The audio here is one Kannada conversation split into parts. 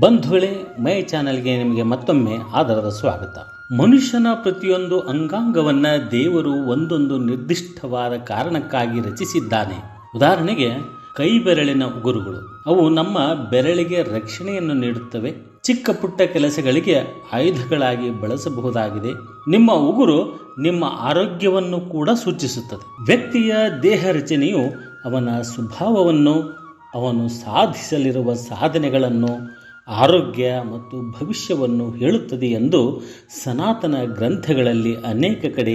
ಬಂಧುಗಳೇ, ಮೈ ಚಾನಲ್ಗೆ ನಿಮಗೆ ಮತ್ತೊಮ್ಮೆ ಆದರದ ಸ್ವಾಗತ. ಮನುಷ್ಯನ ಪ್ರತಿಯೊಂದು ಅಂಗಾಂಗವನ್ನ ದೇವರು ಒಂದೊಂದು ನಿರ್ದಿಷ್ಟವಾದ ಕಾರಣಕ್ಕಾಗಿ ರಚಿಸಿದ್ದಾನೆ. ಉದಾಹರಣೆಗೆ ಕೈ ಬೆರಳಿನ ಉಗುರುಗಳು. ಅವು ನಮ್ಮ ಬೆರಳಿಗೆ ರಕ್ಷಣೆಯನ್ನು ನೀಡುತ್ತವೆ. ಚಿಕ್ಕ ಪುಟ್ಟ ಕೆಲಸಗಳಿಗೆ ಆಯುಧಗಳಾಗಿ ಬಳಸಬಹುದಾಗಿದೆ. ನಿಮ್ಮ ಉಗುರು ನಿಮ್ಮ ಆರೋಗ್ಯವನ್ನು ಕೂಡ ಸೂಚಿಸುತ್ತದೆ. ವ್ಯಕ್ತಿಯ ದೇಹ ರಚನೆಯು ಅವನ ಸ್ವಭಾವವನ್ನು, ಅವನು ಸಾಧಿಸಲಿರುವ ಸಾಧನೆಗಳನ್ನು ಆರೋಗ್ಯ ಮತ್ತು ಭವಿಷ್ಯವನ್ನು ಹೇಳುತ್ತದೆ ಎಂದು ಸನಾತನ ಗ್ರಂಥಗಳಲ್ಲಿ ಅನೇಕ ಕಡೆ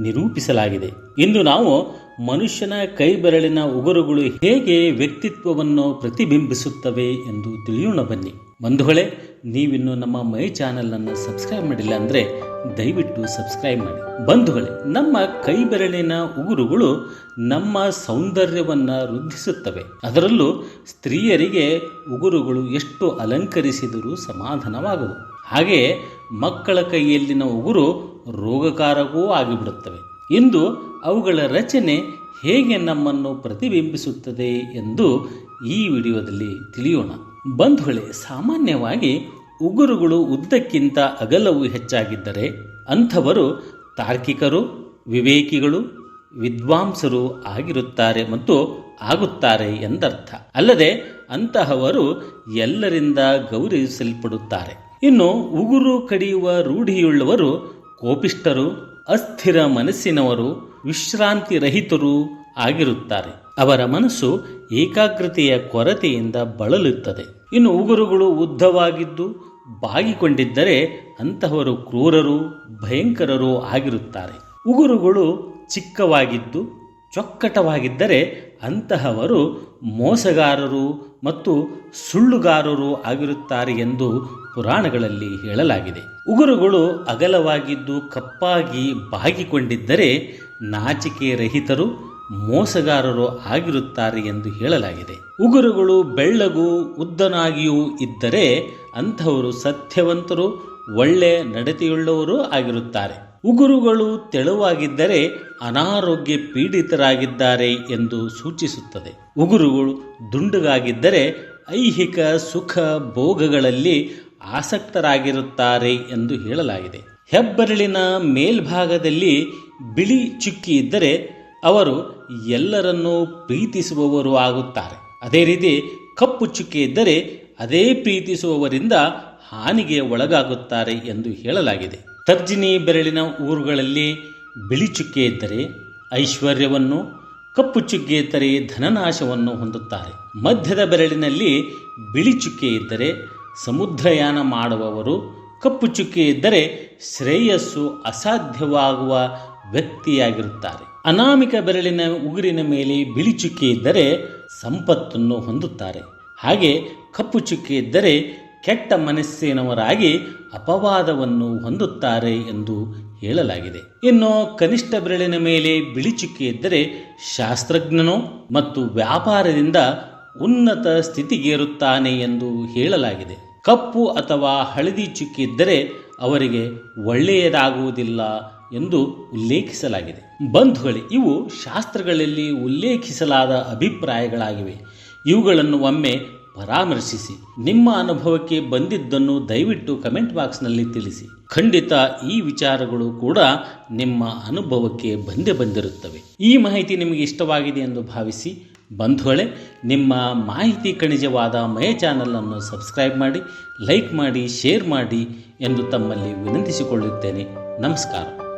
ನಿರೂಪಿಸಲಾಗಿದೆ. ಇಂದು ನಾವು ಮನುಷ್ಯನ ಕೈಬೆರಳಿನ ಉಗುರುಗಳು ಹೇಗೆ ವ್ಯಕ್ತಿತ್ವವನ್ನು ಪ್ರತಿಬಿಂಬಿಸುತ್ತವೆ ಎಂದು ತಿಳಿಯೋಣ ಬನ್ನಿ. ಬಂಧುಗಳೇ, ನೀವಿನ್ನು ನಮ್ಮ ಮೈ ಚಾನೆಲ್ ಸಬ್ಸ್ಕ್ರೈಬ್ ಮಾಡಿಲ್ಲ ಅಂದರೆ ದಯವಿಟ್ಟು ಸಬ್ಸ್ಕ್ರೈಬ್ ಮಾಡಿ. ಬಂಧುಗಳೇ, ನಮ್ಮ ಕೈ ಬೆರಳಿನ ಉಗುರುಗಳು ನಮ್ಮ ಸೌಂದರ್ಯವನ್ನ ವೃದ್ಧಿಸುತ್ತವೆ. ಅದರಲ್ಲೂ ಸ್ತ್ರೀಯರಿಗೆ ಉಗುರುಗಳು ಎಷ್ಟು ಅಲಂಕರಿಸಿದರೂ ಸಮಾಧಾನವಾಗದು. ಹಾಗೆಯೇ ಮಕ್ಕಳ ಕೈಯಲ್ಲಿನ ಉಗುರು ರೋಗಕಾರಕವೂ ಆಗಿಬಿಡುತ್ತವೆ. ಇಂದು ಅವುಗಳ ರಚನೆ ಹೇಗೆ ನಮ್ಮನ್ನು ಪ್ರತಿಬಿಂಬಿಸುತ್ತದೆ ಎಂದು ಈ ವಿಡಿಯೋದಲ್ಲಿ ತಿಳಿಯೋಣ. ಬಂಧುಗಳೇ, ಸಾಮಾನ್ಯವಾಗಿ ಉಗುರುಗಳು ಉದ್ದಕ್ಕಿಂತ ಅಗಲವು ಹೆಚ್ಚಾಗಿದ್ದರೆ ಅಂಥವರು ತಾರ್ಕಿಕರು, ವಿವೇಕಿಗಳು, ವಿದ್ವಾಂಸರು ಆಗಿರುತ್ತಾರೆ ಮತ್ತು ಆಗುತ್ತಾರೆ ಎಂದರ್ಥ. ಅಲ್ಲದೆ ಅಂತಹವರು ಎಲ್ಲರಿಂದ ಗೌರವಿಸಲ್ಪಡುತ್ತಾರೆ. ಇನ್ನು ಉಗುರು ಕಡಿಯುವ ರೂಢಿಯುಳ್ಳವರು ಕೋಪಿಷ್ಟರು ಅಸ್ಥಿರ ಮನಸ್ಸಿನವರು ವಿಶ್ರಾಂತಿ ರಹಿತರು ಆಗಿರುತ್ತಾರೆ. ಅವರ ಮನಸ್ಸು ಏಕಾಗ್ರತೆಯ ಕೊರತೆಯಿಂದ ಬಳಲುತ್ತದೆ. ಇನ್ನು ಉಗುರುಗಳು ಉದ್ದವಾಗಿದ್ದು ಬಾಗಿಕೊಂಡಿದ್ದರೆ ಅಂತಹವರು ಕ್ರೂರರು ಭಯಂಕರರು ಆಗಿರುತ್ತಾರೆ. ಉಗುರುಗಳು ಚಿಕ್ಕವಾಗಿದ್ದು ಚೊಕ್ಕಟವಾಗಿದ್ದರೆ ಅಂತಹವರು ಮೋಸಗಾರರು ಮತ್ತು ಸುಳ್ಳುಗಾರರು ಆಗಿರುತ್ತಾರೆ ಎಂದು ಪುರಾಣಗಳಲ್ಲಿ ಹೇಳಲಾಗಿದೆ. ಉಗುರುಗಳು ಅಗಲವಾಗಿದ್ದು ಕಪ್ಪಾಗಿ ಬಾಗಿಕೊಂಡಿದ್ದರೆ ನಾಚಿಕೆ ರಹಿತರು ಮೋಸಗಾರರು ಆಗಿರುತ್ತಾರೆ ಎಂದು ಹೇಳಲಾಗಿದೆ. ಉಗುರುಗಳು ಬೆಳ್ಳಗೂ ಉದ್ದನಾಗಿಯೂ ಇದ್ದರೆ ಅಂಥವರು ಸತ್ಯವಂತರು, ಒಳ್ಳೆ ನಡತೆಯುಳ್ಳವರು ಆಗಿರುತ್ತಾರೆ. ಉಗುರುಗಳು ತೆಳುವಾಗಿದ್ದರೆ ಅನಾರೋಗ್ಯ ಪೀಡಿತರಾಗಿದ್ದಾರೆ ಎಂದು ಸೂಚಿಸುತ್ತದೆ. ಉಗುರುಗಳು ದುಂಡುಗಾಗಿದ್ದರೆ ಐಹಿಕ ಸುಖ ಭೋಗಗಳಲ್ಲಿ ಆಸಕ್ತರಾಗಿರುತ್ತಾರೆ ಎಂದು ಹೇಳಲಾಗಿದೆ. ಹೆಬ್ಬೆರಳಿನ ಮೇಲ್ಭಾಗದಲ್ಲಿ ಬಿಳಿ ಚುಕ್ಕಿ ಇದ್ದರೆ ಅವರು ಎಲ್ಲರನ್ನೂ ಪ್ರೀತಿಸುವವರು ಆಗುತ್ತಾರೆ. ಅದೇ ರೀತಿ ಕಪ್ಪು ಚುಕ್ಕಿ ಇದ್ದರೆ ಅದೇ ಪ್ರೀತಿಸುವವರಿಂದ ಹಾನಿಗೆ ಒಳಗಾಗುತ್ತಾರೆ ಎಂದು ಹೇಳಲಾಗಿದೆ. ತರ್ಜಿನಿ ಬೆರಳಿನ ಊರುಗಳಲ್ಲಿ ಬಿಳಿ ಚುಕ್ಕೆ ಇದ್ದರೆ ಐಶ್ವರ್ಯವನ್ನು, ಕಪ್ಪು ಚುಕ್ಕೆ ಇದ್ದರೆ ಧನನಾಶವನ್ನು ಹೊಂದುತ್ತಾರೆ. ಮಧ್ಯದ ಬೆರಳಿನಲ್ಲಿ ಬಿಳಿ ಚುಕ್ಕೆ ಇದ್ದರೆ ಸಮುದ್ರಯಾನ ಮಾಡುವವರು, ಕಪ್ಪು ಚುಕ್ಕೆ ಇದ್ದರೆ ಶ್ರೇಯಸ್ಸು ಅಸಾಧ್ಯವಾಗುವ ವ್ಯಕ್ತಿಯಾಗಿರುತ್ತಾರೆ. ಅನಾಮಿಕ ಬೆರಳಿನ ಉಗುರಿನ ಮೇಲೆ ಬಿಳಿ ಚುಕ್ಕೆ ಇದ್ದರೆ ಸಂಪತ್ತನ್ನು ಹೊಂದುತ್ತಾರೆ. ಹಾಗೆ ಕಪ್ಪು ಚುಕ್ಕೆ ಇದ್ದರೆ ಕೆಟ್ಟ ಮನಸ್ಸಿನವರಾಗಿ ಅಪವಾದವನ್ನು ಹೊಂದುತ್ತಾರೆ ಎಂದು ಹೇಳಲಾಗಿದೆ. ಇನ್ನು ಕನಿಷ್ಠ ಬೆರಳಿನ ಮೇಲೆ ಬಿಳಿ ಚುಕ್ಕೆ ಇದ್ದರೆ ಶಾಸ್ತ್ರಜ್ಞನು ಮತ್ತು ವ್ಯಾಪಾರದಿಂದ ಉನ್ನತ ಸ್ಥಿತಿಗೇರುತ್ತಾನೆ ಎಂದು ಹೇಳಲಾಗಿದೆ. ಕಪ್ಪು ಅಥವಾ ಹಳದಿ ಚುಕ್ಕಿ ಇದ್ದರೆ ಅವರಿಗೆ ಒಳ್ಳೆಯದಾಗುವುದಿಲ್ಲ ಎಂದು ಉಲ್ಲೇಖಿಸಲಾಗಿದೆ. ಬಂಧುಗಳೇ, ಇವು ಶಾಸ್ತ್ರಗಳಲ್ಲಿ ಉಲ್ಲೇಖಿಸಲಾದ ಅಭಿಪ್ರಾಯಗಳಾಗಿವೆ. ಇವುಗಳನ್ನು ಒಮ್ಮೆ ಪರಾಮರ್ಶಿಸಿ. ನಿಮ್ಮ ಅನುಭವಕ್ಕೆ ಬಂದಿದ್ದನ್ನು ದಯವಿಟ್ಟು ಕಮೆಂಟ್ ಬಾಕ್ಸ್ನಲ್ಲಿ ತಿಳಿಸಿ. ಖಂಡಿತ ಈ ವಿಚಾರಗಳು ಕೂಡ ನಿಮ್ಮ ಅನುಭವಕ್ಕೆ ಬಂದೇ ಬಂದಿರುತ್ತವೆ. ಈ ಮಾಹಿತಿ ನಿಮಗೆ ಇಷ್ಟವಾಗಿದೆ ಎಂದು ಭಾವಿಸಿ, ಬಂಧುಗಳೇ, ನಿಮ್ಮ ಮಾಹಿತಿ ಕಣಿಜವಾದ ಮಯ ಚಾನಲನ್ನು ಸಬ್ಸ್ಕ್ರೈಬ್ ಮಾಡಿ, ಲೈಕ್ ಮಾಡಿ, ಶೇರ್ ಮಾಡಿ ಎಂದು ತಮ್ಮಲ್ಲಿ ವಿನಂತಿಸಿಕೊಳ್ಳುತ್ತೇನೆ. ನಮಸ್ಕಾರ.